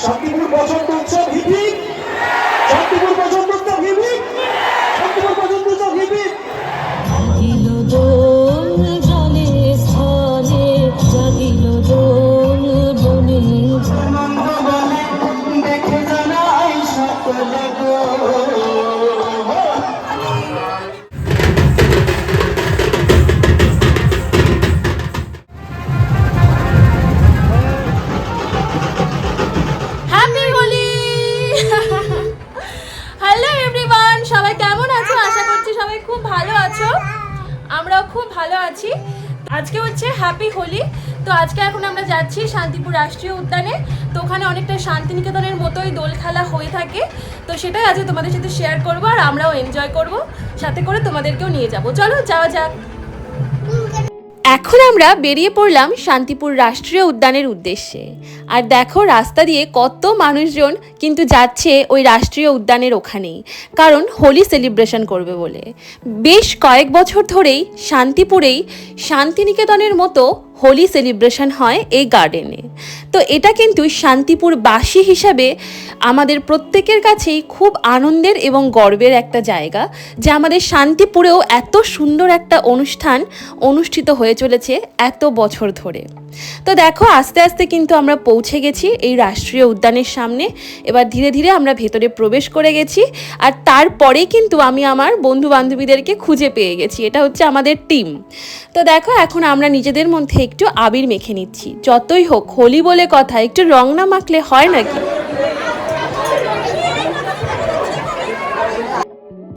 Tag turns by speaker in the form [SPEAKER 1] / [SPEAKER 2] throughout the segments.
[SPEAKER 1] শান্তিপুর পছন্দ উৎসব হিপিক শান্তিপুর বসন্ত
[SPEAKER 2] খুব ভালো আছি। আজকে হচ্ছে হ্যাপি হোলি তো আজকে এখন আমরা যাচ্ছি শান্তিপুর রাষ্ট্রীয় উদ্যানে। তো ওখানে অনেকটা শান্তিনিকেতনের মতোই দোল খেলা হয়ে থাকে। তো সেটাই আজকে তোমাদের সাথে শেয়ার করব আর আমরাও এনজয় করব। সাথে করে তোমাদেরকেও নিয়ে যাব। চলো যাওয়া যাক। এখন আমরা বেরিয়ে পড়লাম শান্তিপুর রাষ্ট্রীয় উদ্যানের উদ্দেশ্যে। আর দেখো, রাস্তা দিয়ে কত মানুষজন কিন্তু যাচ্ছে ওই রাষ্ট্রীয় উদ্যানের ওখানেই। কারণ হোলি সেলিব্রেশন করবে বলে। বেশ কয়েক বছর ধরেই শান্তিপুরেই শান্তিনিকেতনের মতো হোলি সেলিব্রেশন হয় এই গার্ডেনে। তো এটা কিন্তু শান্তিপুরবাসী হিসাবে আমাদের প্রত্যেকের কাছেই খুব আনন্দের এবং গর্বের একটা জায়গা যে আমাদের শান্তিপুরেও এত সুন্দর একটা অনুষ্ঠান অনুষ্ঠিত হয়ে চলেছে এত বছর ধরে। তো দেখো, আস্তে আস্তে কিন্তু আমরা পৌঁছে গেছি এই রাষ্ট্রীয় উদ্যানের সামনে। এবার ধীরে ধীরে আমরা ভেতরে প্রবেশ করে গেছি আর তারপরেই কিন্তু আমি আমার বন্ধু বান্ধবীদেরকে খুঁজে পেয়ে গেছি। এটা হচ্ছে আমাদের টিম। তো দেখো, এখন আমরা নিজেদের মধ্যে একটু আবির মেখে নিচ্ছি। যতই হোক, হোলি বলে কথা, একটু রং না মাখলে হয় নাকি?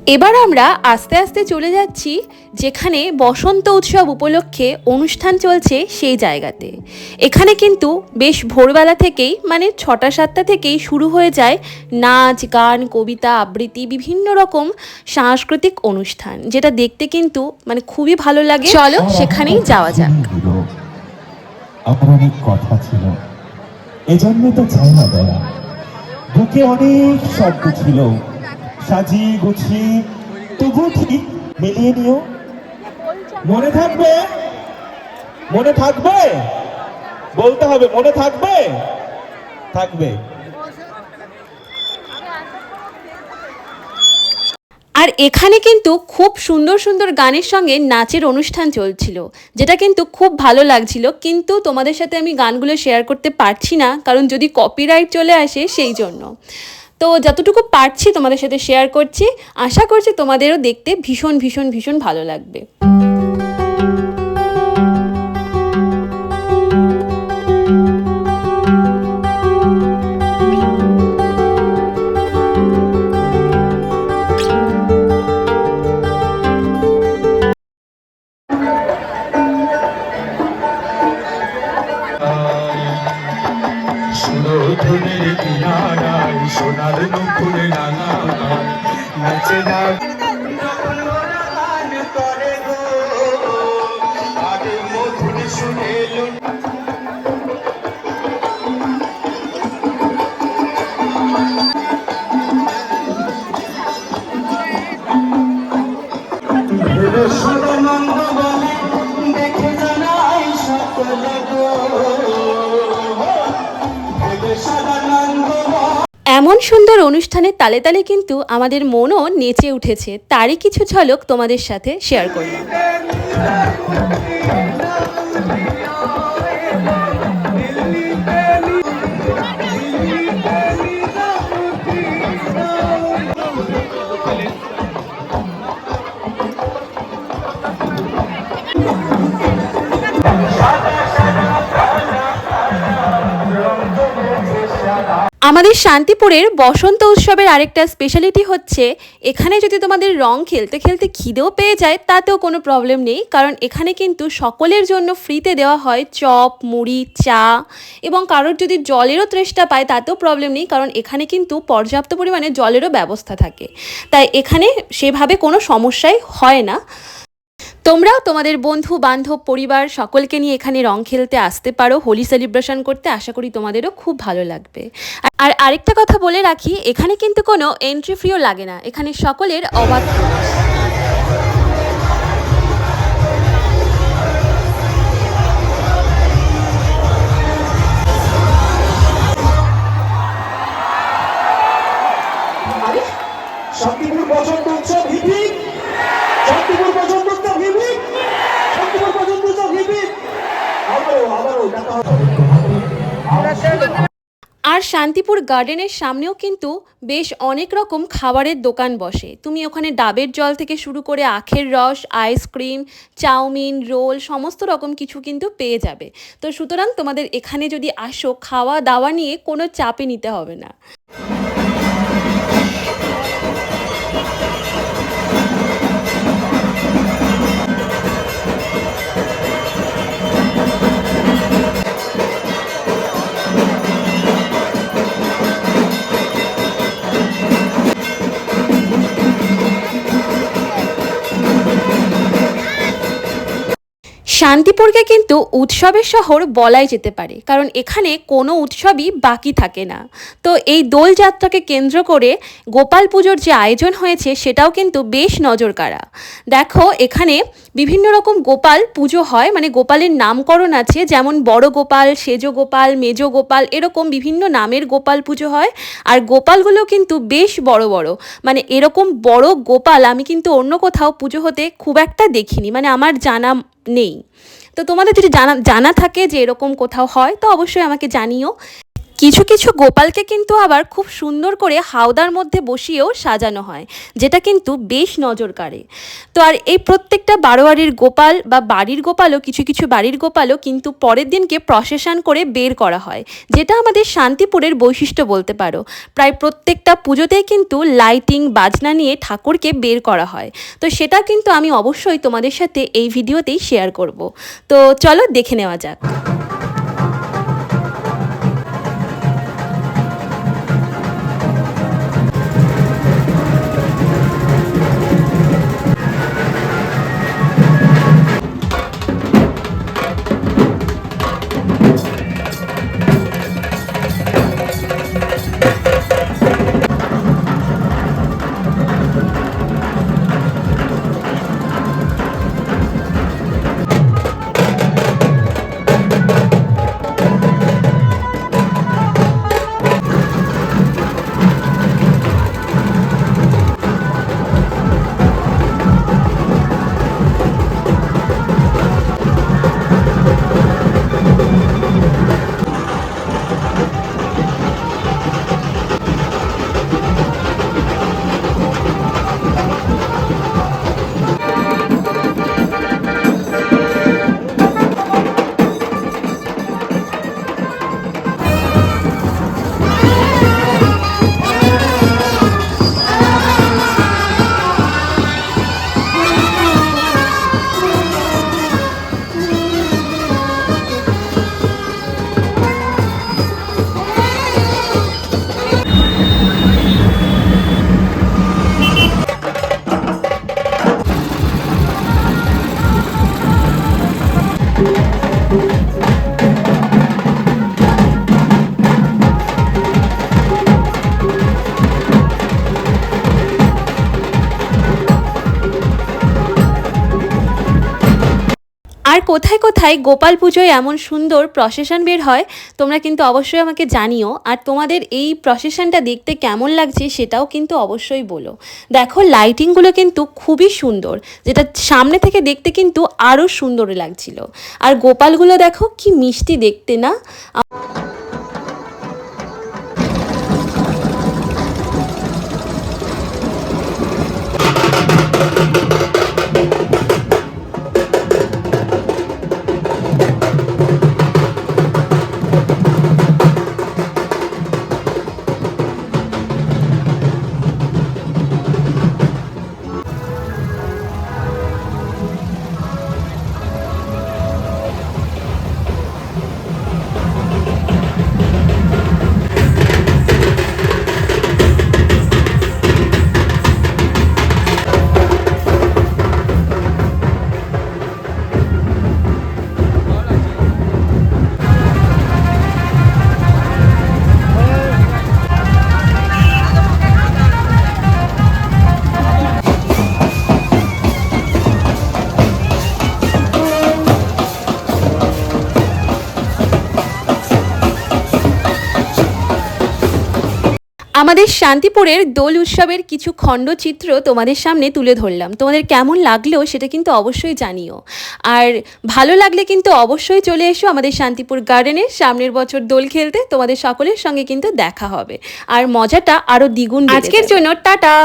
[SPEAKER 2] এবার আমরা আস্তে আস্তে চলে যাচ্ছি যেখানে বসন্ত উৎসব উপলক্ষে অনুষ্ঠান চলছে সেই জায়গাতে। এখানে কিন্তু বেশ ভোরবেলা থেকেই মানে ছটা সাতটা থেকেই শুরু হয়ে যায় নাচ গান কবিতা আবৃত্তি বিভিন্ন রকম সাংস্কৃতিক অনুষ্ঠান যেটা দেখতে কিন্তু মানে খুবই ভালো লাগে। চলো সেখানেই যাওয়া যাক।
[SPEAKER 3] ছিল আমার অনেক কথা ছিল। এজন্য তো চাই না বুকে অনেক শব্দ ছিল। সাজিয়ে গুছিয়ে তবু ঠিক মিলিয়ে নিও। মনে থাকবে? মনে থাকবে? বলতে হবে, মনে থাকবে? থাকবে।
[SPEAKER 2] আর এখানে কিন্তু খুব সুন্দর সুন্দর গানের সঙ্গে নাচের অনুষ্ঠান চলছিল, যেটা কিন্তু খুব ভালো লাগছিল। কিন্তু তোমাদের সাথে আমি গানগুলো শেয়ার করতে পারছি না, কারণ যদি কপিরাইট চলে আসে, সেই জন্য। তো যতটুকু পারছি তোমাদের সাথে শেয়ার করছি, আশা করছি তোমাদেরও দেখতে ভীষণ ভীষণ ভীষণ ভালো লাগবে।
[SPEAKER 4] সুরধুনের কিনারায় সোনার নুপুর রাঙায় নাচে না
[SPEAKER 2] এমন সুন্দর অনুষ্ঠানে তালে তালে কিন্তু আমাদের মনও নেচে উঠেছে। তারই কিছু ঝলক তোমাদের সাথে শেয়ার করলাম। আমাদের শান্তিপুরের বসন্ত উৎসবের আরেকটা স্পেশালিটি হচ্ছে, এখানে যদি তোমাদের রং খেলতে খেলতে খিদেও পেয়ে যায়, তাতেও কোনো প্রবলেম নেই। কারণ এখানে কিন্তু সকলের জন্য ফ্রিতে দেওয়া হয় চপ, মুড়ি, চা এবং কারোর যদি জলেরও তৃষ্ণা পায়, তাতেও প্রবলেম নেই। কারণ এখানে কিন্তু পর্যাপ্ত পরিমাণে জলেরও ব্যবস্থা থাকে। তাই এখানে সেভাবে কোনো সমস্যাই হয় না। তোমরাও তোমাদের বন্ধু, বান্ধব, পরিবার সকলকে নিয়ে এখানে রং খেলতে আসতে পারো, হোলি সেলিব্রেশন করতে। আশা করি তোমাদেরও খুব ভালো লাগবে। আর আরেকটা কথা বলে রাখি, এখানে কিন্তু কোনো এন্ট্রি ফিও লাগে না। এখানে সকলের অবাধ শান্তিপুর পছন্দ শান্তিপুর পছন্দ আর শান্তিপুর গার্ডেনের সামনেও কিন্তু বেশ অনেক রকম খাবারের দোকান বসে। তুমি ওখানে ডাবের জল থেকে শুরু করে আখের রস আইসক্রিম চাউমিন, রোল, সমস্ত রকম কিছু কিন্তু পেয়ে যাবে। তো সুতরাং তোমাদের এখানে যদি আসো খাওয়া দাওয়া নিয়ে কোনো চাপে নিতে হবে না। শান্তিপুরকে কিন্তু উৎসবের শহর বলাই যেতে পারে, কারণ এখানে কোনো উৎসবই বাকি থাকে না। তো এই দোলযাত্রাকে কেন্দ্র করে গোপাল পুজোর যে আয়োজন হয়েছে, সেটাও কিন্তু বেশ নজর কাড়া দেখো, এখানে বিভিন্ন রকম গোপাল পুজো হয় মানে গোপালের নামকরণ আছে, যেমন বড় গোপাল, সেজ গোপাল, মেজ গোপাল, এরকম বিভিন্ন নামের গোপাল পুজো হয়। আর গোপালগুলো কিন্তু বেশ বড় বড়। মানে এরকম বড় গোপাল আমি কিন্তু অন্য কোথাও পুজো হতে খুব একটা দেখিনি মানে আমার জানা নেই। তো তোমাদের যদি জানা জানা থাকে যে এরকম কোথাও হয়, তো অবশ্যই আমাকে জানিও। কিছু কিছু গোপালকে কিন্তু আবার খুব সুন্দর করে হাওদার মধ্যে বসিয়েও সাজানো হয়, যেটা কিন্তু বেশ নজর কাড়ে। তো আর এই প্রত্যেকটা বারোয়ারির গোপাল বা বাড়ির গোপালও, কিছু কিছু বাড়ির গোপালও কিন্তু পরের দিনকে প্রসেশন করে বের করা হয়, যেটা আমাদের শান্তিপুরের বৈশিষ্ট্য বলতে পারো। প্রায় প্রত্যেকটা পুজোতেই কিন্তু লাইটিং, বাজনা নিয়ে ঠাকুরকে বের করা হয়। তো সেটা কিন্তু আমি অবশ্যই তোমাদের সাথে এই ভিডিওতেই শেয়ার করব। তো চলো দেখে নেওয়া যাক। কোথায় কোথায় গোপাল পুজোয় এমন সুন্দর প্রসেশন বের হয়, তোমরা কিন্তু অবশ্যই আমাকে জানিও। আর তোমাদের এই প্রসেশনটা দেখতে কেমন লাগছে সেটাও কিন্তু অবশ্যই বলো। দেখো লাইটিংগুলো কিন্তু খুবই সুন্দর, যেটা সামনে থেকে দেখতে কিন্তু আরও সুন্দর লাগছিল। আর গোপালগুলো দেখো, কি মিষ্টি দেখতে না? আমাদের শান্তিপুরের দোল উৎসবের কিছু খণ্ডচিত্র তোমাদের সামনে তুলে ধরলাম। তোমাদের কেমন লাগল সেটা কিন্তু অবশ্যই জানিও। আর ভালো লাগলে কিন্তু অবশ্যই চলে এসো আমাদের শান্তিপুর গার্ডেনে সামনের বছর দোল খেলতে তোমাদের সকলের সঙ্গে কিন্তু দেখা হবে। আর মজাটা আরও দ্বিগুণ আজকের জন্য টাটা!